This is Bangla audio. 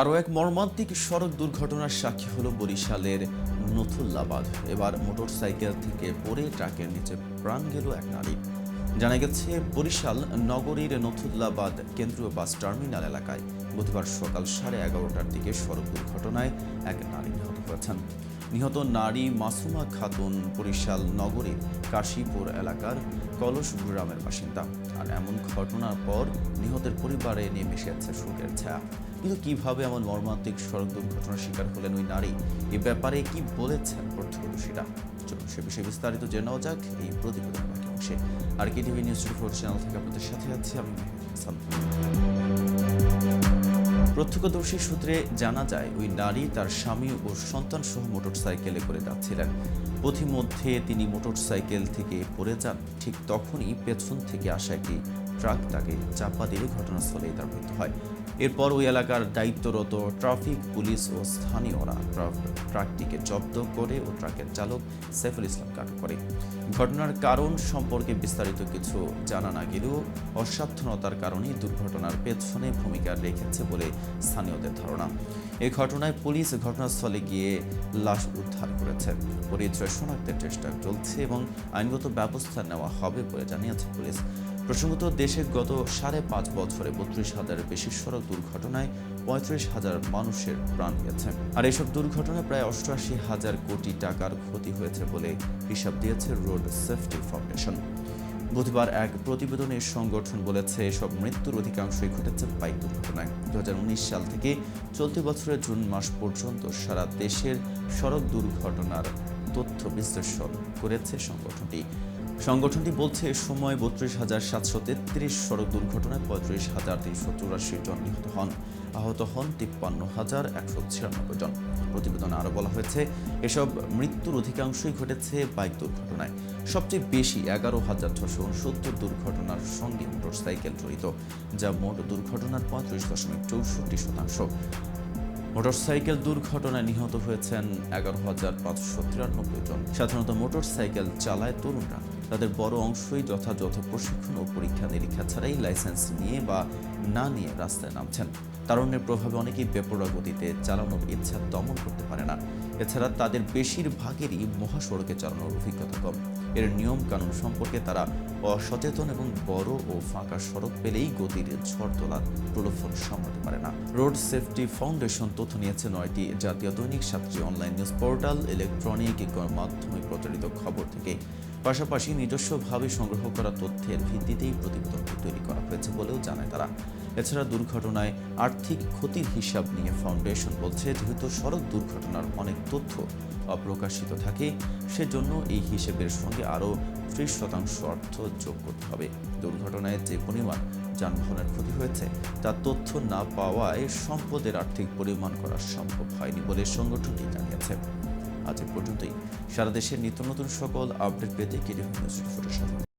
আরও এক মর্মান্তিক সড়ক দুর্ঘটনার সাক্ষী হলো বরিশালের নথুল্লাবাদ। এবার মোটরসাইকেল থেকে পড়ে ট্রাকের নিচে প্রাণ গেল এক নারী। জানা গেছে, বরিশাল নগরীর নথুল্লাবাদ কেন্দ্রীয় বাস টার্মিনাল এলাকায় বুধবার সকাল সাড়ে এগারোটার দিকে সড়ক দুর্ঘটনায় এক নারী নিহত হয়েছেন। নিহত নারী মাসুমা খাতুন বরিশাল নগরীর কাশীপুর এলাকার কলস গ্রামের বাসিন্দা। আর এমন ঘটনার পর নিহতের পরিবারে নেমে এসেছে শোকের ছায়া। কিন্তু কীভাবে এমন মর্মান্তিক সড়ক দুর্ঘটনার শিকার হলেন ওই নারী? এ ব্যাপারে কি বলেছেন প্রত্যক্ষদর্শীরা? চলুন সে বিষয়ে বিস্তারিত জেনে নেওয়া যাক এই প্রতিবেদনের বাকি অংশে। R K TV news four channel থেকে আপনাদের সাথে আছি আমি। প্রত্যক্ষদর্শী সূত্রে জানা যায়, ওই নারী তার স্বামী ও সন্তান সহ মোটরসাইকেলে করে যাচ্ছিলেন। পথিমধ্যে তিনি মোটরসাইকেল থেকে পড়ে যান। ঠিক তখনই পেছন থেকে আসা একটি ট্রাক তাকে চাপা দিয়ে ঘটনাস্থলেই তার মৃত্যু হয়। এরপর ওই এলাকার দায়িত্বরত ট্রাফিক পুলিশ ও স্থানীয়রা ট্রাকটিকে জব্দ করে ও ট্রাকের চালক সাইফুল ইসলামকে আটক করে। ঘটনার কারণ সম্পর্কে বিস্তারিত কিছু জানা না গেলেও অসাবধানতার কারণে দুর্ঘটনার পেছনে ভূমিকা রেখেছে বলে স্থানীয়দের ধারণা। এই ঘটনায় পুলিশ ঘটনাস্থলে গিয়ে লাশ উদ্ধার করেছে। পরিচয় শনাক্তের চেষ্টা চলছে এবং আইনগত ব্যবস্থা নেওয়া হবে বলে জানিয়েছে পুলিশ। প্রসঙ্গত, দেশে গত সাড়ে পাঁচ বছরে বত্রিশ হাজারের বেশি সড়ক দুর্ঘটনায় পঁয়ত্রিশ হাজার মানুষের প্রাণ গেছে। আর এসব দুর্ঘটনায় প্রায় অষ্টআশি হাজার কোটি টাকার ক্ষতি হয়েছে বলে হিসাব দিয়েছে রোড সেফটি ফাউন্ডেশন। বুধবার এক প্রতিবেদনে সংগঠন বলেছে, এসব মৃত্যুর অধিকাংশই ঘটেছে বাইক দুর্ঘটনায়। দু হাজার উনিশ সাল থেকে চলতি বছরের জুন মাস পর্যন্ত সারা দেশের সড়ক দুর্ঘটনার তথ্য বিশ্লেষণ করেছে সংগঠনটি। সংগঠনটি বলছে এ সময় বত্রিশ হাজার সাতশো তেত্রিশ, সড়ক দুর্ঘটনায় পঁয়ত্রিশ হাজার তিনশো চুরাশি জন নিহত হন। আহত হন তিপ্পান্ন হাজার একশো ছিয়ানব্বই জন। প্রতিবেদনে আরও বলা হয়েছে, এসব মৃত্যুর অধিকাংশই ঘটেছে বাইক দুর্ঘটনায়। সবচেয়ে বেশি এগারো হাজার ছশো উনসত্তর দুর্ঘটনার সঙ্গে মোটরসাইকেল জড়িত, যা মোট দুর্ঘটনার পঁয়ত্রিশ দশমিক চৌষট্টি শতাংশ। মোটরসাইকেল দুর্ঘটনায় নিহত হয়েছেন এগারো হাজার পাঁচশো তিরানব্বই জন। সাধারণত মোটরসাইকেল চালায় তরুণরা। তাদের বড় অংশই যথাযথ প্রশিক্ষণ ও পরীক্ষা নিরীক্ষা ছাড়াই লাইসেন্স নিয়ে বা না নিয়ে রাস্তায় নামছেন। তারুণ্যের প্রভাবে অনেকেই বেপরোয়া গতিতে চালানোর ইচ্ছা দমন করতে পারে না। এছাড়া তাদের বেশিরভাগেরই মহাসড়কে চালানোর অভিজ্ঞতা কম। এর নিয়ম কানুন সম্পর্কে তারা অসচেতন এবং বড় ও ফাঁকা সড়ক পেলেই গতির ঝড় তোলার প্রলোভন সামলাতে পারে না। রোড সেফটি ফাউন্ডেশন তথ্য নিয়েছে নয়টি জাতীয় দৈনিক সাতটি অনলাইন নিউজ পোর্টাল, ইলেকট্রনিক গণমাধ্যমে প্রচারিত খবর থেকে। পাশাপাশি নিজস্বভাবে সংগ্রহ করা তথ্যের ভিত্তিতেই প্রতিবেদনটি তৈরি করা হয়েছে বলেও জানায় তারা। এছাড়া দুর্ঘটনায় আর্থিক ক্ষতির হিসাব নিয়ে ফাউন্ডেশন বলছে, যেহেতু সড়ক দুর্ঘটনার অনেক তথ্য অপ্রকাশিত থাকে, সেজন্য এই হিসেবের সঙ্গে আরও ত্রিশ শতাংশ অর্থ যোগ করতে হবে। দুর্ঘটনায় যে পরিমাণ যানবাহনের ক্ষতি হয়েছে, তা তথ্য না পাওয়ায় সম্পদের আর্থিক পরিমাণ করা সম্ভব হয়নি বলে সংগঠনটি জানিয়েছে। আজ পর্যন্তই। সারা দেশের নিত্য নতুন সকল আপডেট পেতে কেটে সাথে